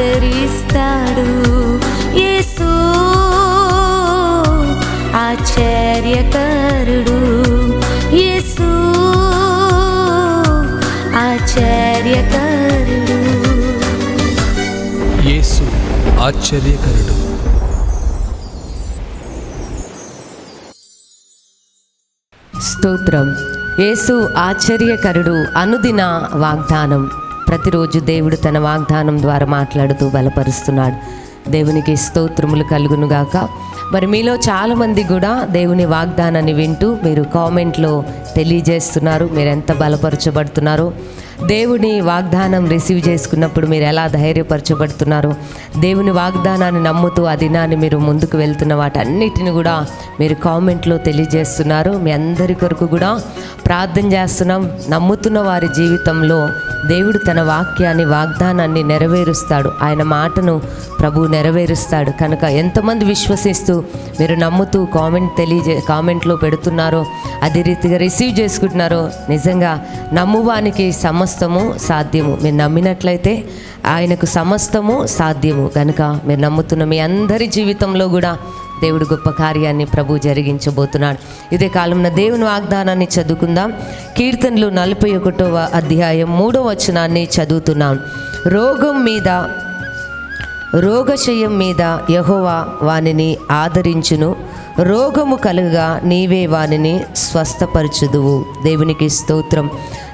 ఆదరిస్తాడు యేసు. ఆశ్చర్యకరుడు యేసు. ఆశ్చర్యకరుడు. యేసు ఆశ్చర్యకరుడు. స్తోత్రం. యేసు ఆశ్చర్యకరుడు అనుదిన వాగ్దానం. ప్రతిరోజు దేవుడు తన వాగ్దానం ద్వారా మాట్లాడుతూ బలపరుస్తున్నాడు. దేవునికి స్తోత్రములు కలుగునుగాక మరి మీలో చాలామంది కూడా దేవుని వాగ్దానాన్ని వింటూ మీరు కామెంట్లో తెలియజేస్తున్నారు. మీరు ఎంత బలపరచబడుతున్నారో? దేవుని వాగ్దానం రిసీవ్ చేసుకున్నప్పుడు మీరు ఎలా ధైర్యపరచబడుతున్నారు? దేవుని వాగ్దానాన్ని నమ్ముతూ ఆ దినాన్ని మీరు ముందుకు వెళ్తున్న వాటన్నిటిని కూడా మీరు కామెంట్లో తెలియజేస్తున్నారు. మీ అందరి కొరకు కూడా ప్రార్థన చేస్తున్నాం. నమ్ముతున్న వారి జీవితంలో దేవుడు తన వాక్యాన్ని వాగ్దానాన్ని నెరవేరుస్తాడు. ఆయన మాటను ప్రభు నెరవేరుస్తాడు. కనుక ఎంతమంది విశ్వసిస్తూ మీరు నమ్ముతూ కామెంట్ తెలియజే కామెంట్లో పెడుతున్నారో అదే రీతిగా రిసీవ్ చేసుకుంటున్నారో నిజంగా నమ్మువానికి సమస్తము సాధ్యము. మీరు నమ్మినట్లయితే ఆయనకు సమస్తము సాధ్యము. కనుక మీరు నమ్ముతున్న మీ అందరి జీవితంలో కూడా దేవుడు గొప్ప కార్యాన్ని ప్రభు జరిగించబోతున్నాడు. ఇదే కాలంలో దేవుని వాగ్దానాన్ని చదువుకుందాం. కీర్తనలు నలభై ఒకటవ అధ్యాయం మూడవ వచనాన్ని చదువుతున్నాం. రోగం మీద రోగశయం మీద యహోవా వానిని ఆదరించును. రోగము కలుగా నీవే వానిని స్వస్థపరచుదువు. దేవునికి స్తోత్రం.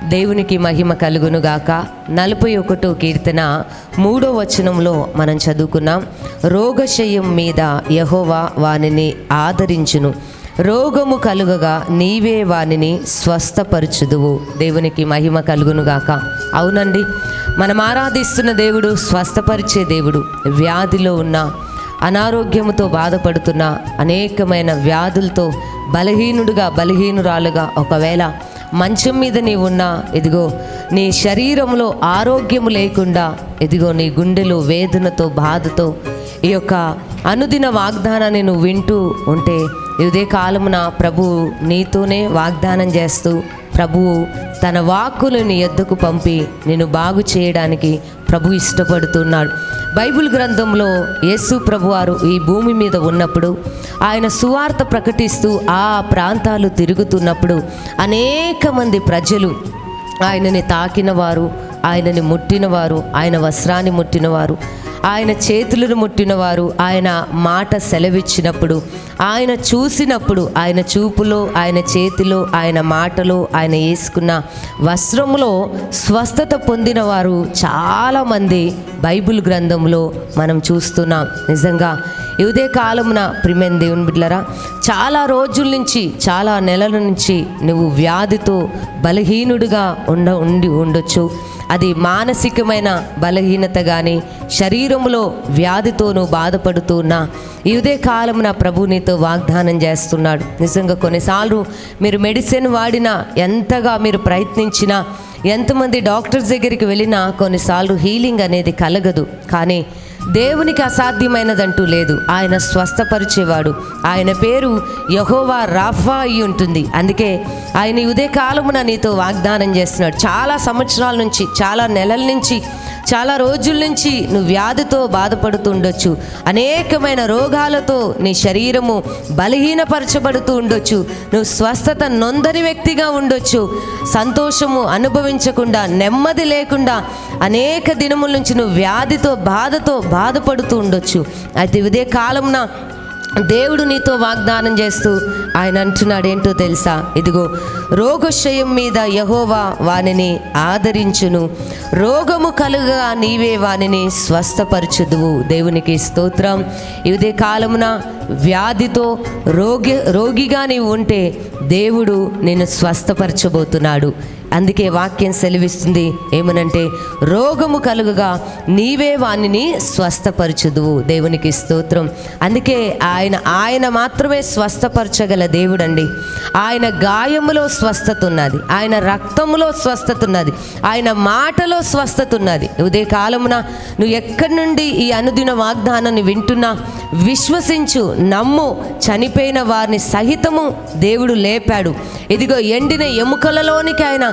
దేవునికి మహిమ కలుగునుగాక నలభై ఒకటో కీర్తన మూడో వచనంలో మనం చదువుకున్నాం. రోగశయం మీద యహోవా వానిని ఆదరించును. రోగము కలుగగా నీవే వానిని స్వస్థపరచుదువు. దేవునికి మహిమ కలుగునుగాక అవునండి. మనం ఆరాధిస్తున్న దేవుడు స్వస్థపరిచే దేవుడు వ్యాధిలో ఉన్న అనారోగ్యముతో బాధపడుతున్న అనేకమైన వ్యాధులతో బలహీనుడుగా బలహీనురాలుగా ఒకవేళ మంచం మీద నీ ఉన్నా ఇదిగో నీ శరీరంలో ఆరోగ్యము లేకుండా ఇదిగో నీ గుండెలో వేదనతో బాధతో ఈ యొక్క అనుదిన వాగ్దానాన్ని నువ్వు వింటూ ఉంటే ఇదే కాలమున ప్రభువు నీతోనే వాగ్దానం చేస్తూ ప్రభువు తన వాక్కులు నీ ఎద్దుకు పంపి నేను బాగు చేయడానికి ప్రభు ఇష్టపడుతున్నాడు. బైబిల్ గ్రంథంలో యేసు ప్రభు వారు ఈ భూమి మీద ఉన్నప్పుడు ఆయన సువార్త ప్రకటిస్తూ ఆ ప్రాంతాలు తిరుగుతున్నప్పుడు అనేక మంది ప్రజలు ఆయనని తాకినవారు ఆయనని ముట్టినవారు ఆయన వస్త్రాన్ని ముట్టినవారు ఆయన చేతులను ముట్టినవారు ఆయన మాట సెలవిచ్చినప్పుడు ఆయన చూసినప్పుడు ఆయన చూపులో ఆయన చేతిలో ఆయన మాటలో ఆయన వేసుకున్న వస్త్రంలో స్వస్థత పొందిన వారు చాలామంది బైబిల్ గ్రంథంలో మనం చూస్తున్నాం. నిజంగా ఇదే కాలమున ప్రిమెన్ దేవుని బిడ్డలరా చాలా రోజుల నుంచి చాలా నెలల నుంచి నువ్వు వ్యాధితో బలహీనుడిగా ఉండ ఉండి ఉండొచ్చు. అది మానసికమైన బలహీనత కానీ శరీరంలో వ్యాధితోనూ బాధపడుతున్నా బాధపడుతూ ఉన్నా కాలం నా ప్రభు నీతో వాగ్దానం చేస్తున్నాడు. నిజంగా కొన్నిసార్లు మీరు మెడిసిన్ వాడినా ఎంతగా మీరు ప్రయత్నించినా ఎంతమంది డాక్టర్స్ దగ్గరికి వెళ్ళినా కొన్నిసార్లు హీలింగ్ అనేది కలగదు. కానీ దేవునికి అసాధ్యమైనదంటూ లేదు. ఆయన స్వస్థపరిచేవాడు. ఆయన పేరు యహోవా రాఫా అయి ఉంటుంది. అందుకే ఆయన ఉదయకాలమున ఉదయ కాలమున నీతో వాగ్దానం చేస్తున్నాడు. చాలా సంవత్సరాల నుంచి చాలా నెలల నుంచి చాలా రోజుల నుంచి నువ్వు వ్యాధితో బాధపడుతుండొచ్చు. అనేకమైన రోగాలతో నీ శరీరము బలహీనపరచబడుతూ ఉండొచ్చు. నువ్వు స్వస్థత నొందని వ్యక్తిగా ఉండొచ్చు. సంతోషము అనుభవించకుండా నెమ్మది లేకుండా అనేక దినముల నుంచి నువ్వు వ్యాధితో బాధతో బాధపడుతూ ఉండొచ్చు. అయితే ఇదే కాలంన దేవుడు నీతో వాగ్దానం చేస్తూ ఆయన అంటున్నాడు ఏంటో తెలుసా? ఇదిగో రోగశయం మీద యహోవా వానిని ఆదరించును. రోగము కలుగా నీవే వానిని స్వస్థపరచుదువు. దేవునికి స్తోత్రం. ఇదే కాలమున వ్యాధితో రోగి రోగిగా నీవు ఉంటే దేవుడు నేను స్వస్థపరచబోతున్నాడు. అందుకే వాక్యం సెలవిస్తుంది ఏమనంటే రోగము కలుగుగా నీవే వానిని స్వస్థపరచుదువు. దేవునికి స్తోత్రం. అందుకే ఆయన ఆయన మాత్రమే స్వస్థపరచగల దేవుడండి. ఆయన గాయములో స్వస్థత ఉన్నది ఆయన రక్తములో స్వస్థత ఉన్నది ఆయన మాటలో స్వస్థత ఉన్నది ఉదయ కాలమున నువ్వు ఎక్కడి నుండి ఈ అనుదిన వాగ్దానాన్ని వింటున్నా విశ్వసించు నమ్ము చనిపోయిన వారిని సహితము దేవుడు లేపాడు. ఇదిగో ఎండిన ఎముకలలోనికి ఆయన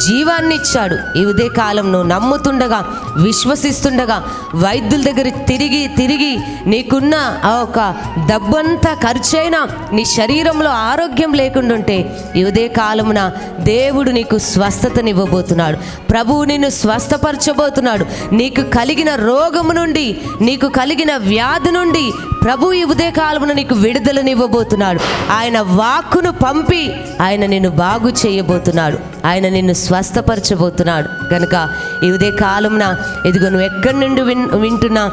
జీవాన్ని ఇచ్చాడు ఈ ఉదయ నువ్వు నమ్ముతుండగా విశ్వసిస్తుండగా వైద్యుల దగ్గర తిరిగి తిరిగి నీకున్న ఆ ఒక డబ్బంతా ఖర్చైనా నీ శరీరంలో ఆరోగ్యం లేకుండా ఉంటే ఈ కాలమున దేవుడు నీకు స్వస్థతనివ్వబోతున్నాడు. ప్రభువు నిన్ను స్వస్థపరచబోతున్నాడు. నీకు కలిగిన రోగము నుండి నీకు కలిగిన వ్యాధి నుండి ప్రభు ఈ ఉదయకాలమున నీకు విడుదలనివ్వబోతున్నాడు. ఆయన వాక్కును పంపి ఆయన నిన్ను బాగు చేయబోతున్నాడు. ఆయన నిన్ను స్వస్థపరచబోతున్నాడు. కనుక ఈ ఉదయ కాలమున ఇదిగో నువ్వు ఎక్కడి నుండి విన్ వింటున్నా?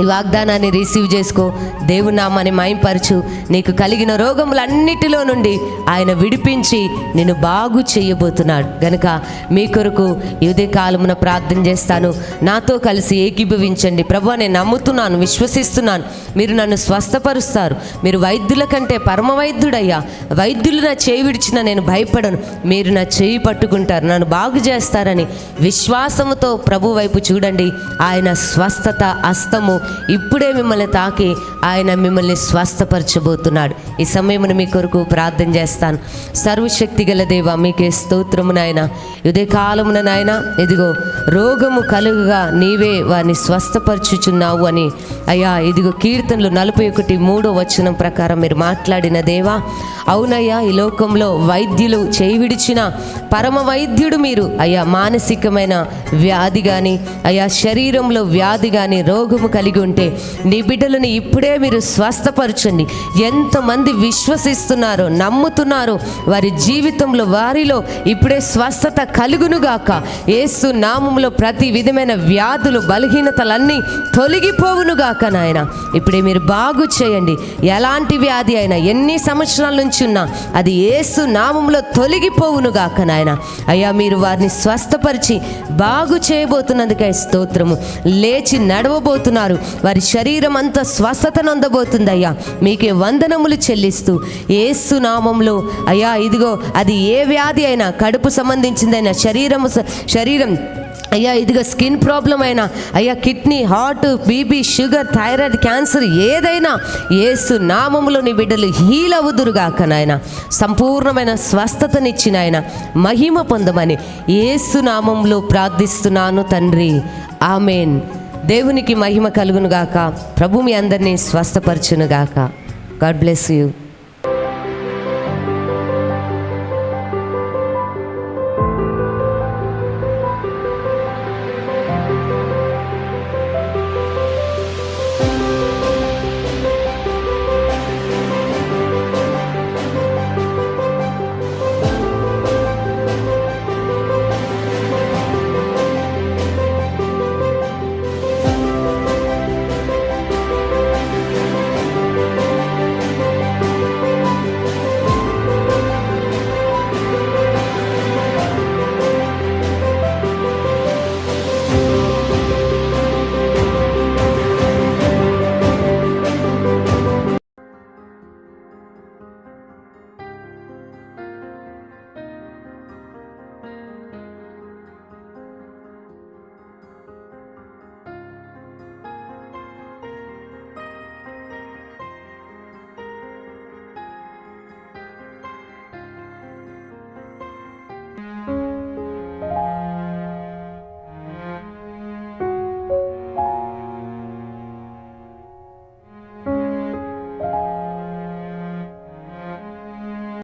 ఈ వాగ్దానాన్ని రిసీవ్ చేసుకో. దేవుని నామాన్ని మాయంపరచు నీకు కలిగిన రోగములన్నిటిలో నుండి ఆయన విడిపించి నేను బాగు చేయబోతున్నాడు. గనుక మీ కొరకు ఇదే కాలమున ప్రార్థన చేస్తాను. నాతో కలిసి ఏకీభవించండి. ప్రభు నేను నమ్ముతున్నాను విశ్వసిస్తున్నాను. మీరు నన్ను స్వస్థపరుస్తారు. మీరు వైద్యుల కంటే పరమ వైద్యుడయ్యా వైద్యులు నా చేయి విడిచిన నేను భయపడను. మీరు నా చేయి పట్టుకుంటారు. నన్ను బాగు చేస్తారని విశ్వాసముతో ప్రభు వైపు చూడండి. ఆయన స్వస్థత అస్తము ఇప్పుడే మిమ్మల్ని తాకి ఆయన మిమ్మల్ని స్వస్థపరచబోతున్నాడు. ఈ సమయమును మీ కొరకు ప్రార్థన చేస్తాను. సర్వశక్తి గల దేవ మీకే స్తోత్రము నాయన. ఇదే కాలమున నాయన ఇదిగో రోగము కలుగుగా నీవే వారిని స్వస్థపరచుచున్నావు అని. అయ్యా ఇదిగో కీర్తనలు నలభై ఒకటి మూడో వచనం ప్రకారం మీరు మాట్లాడిన దేవా అవునయ్యా ఈ లోకంలో వైద్యులు చేయి విడిచిన పరమ వైద్యుడు మీరు. అయ్యా మానసికమైన వ్యాధి కానీ అయ్యా శరీరంలో వ్యాధి కానీ రోగము కలిగి ఉంటే నీ బిడ్డలను ఇప్పుడే మీరు స్వస్థపరచండి. ఎంతమంది విశ్వసిస్తున్నారో నమ్ముతున్నారో వారి జీవితంలో వారిలో ఇప్పుడే స్వస్థత కలుగునుగాక ఏసు నామములో ప్రతి విధమైన వ్యాధులు బలహీనతలన్నీ తొలగిపోవునుగాక నాయన. ఇప్పుడే మీరు బాగు చేయండి. ఎలాంటి వ్యాధి అయినా ఎన్ని సంవత్సరాల నుంచి ఉన్నా అది ఏసు నామంలో తొలగిపోవునుగాక నాయన. అయ్యా మీరు వారిని స్వస్థపరిచి బాగు చేయబోతున్నందుకే స్తోత్రము. లేచి నడవబోతున్నారు. వారి శరీరం అంతా స్వస్థత నందబోతుంది అయ్యా మీకే వందనములు చెల్లిస్తూ ఏసు నామంలో అయ్యా ఇదిగో అది ఏ వ్యాధి అయినా కడుపు సంబంధించిందైనా శరీరము శరీరం అయ్యా ఇదిగో స్కిన్ ప్రాబ్లం అయినా అయ్యా kidney heart BP sugar thyroid cancer ఏదైనా ఏసు నామములో నీ బిడ్డలు హీల్ అవుదురుగాక నాయన. సంపూర్ణమైన స్వస్థతనిచ్చిన ఆయన మహిమ పొందమని ఏసు నామంలో ప్రార్థిస్తున్నాను తండ్రి. ఆమెన్. దేవునికి మహిమ కలుగునుగాక. ప్రభు మీ అందరినీ స్వస్థపరచునుగాక. God bless you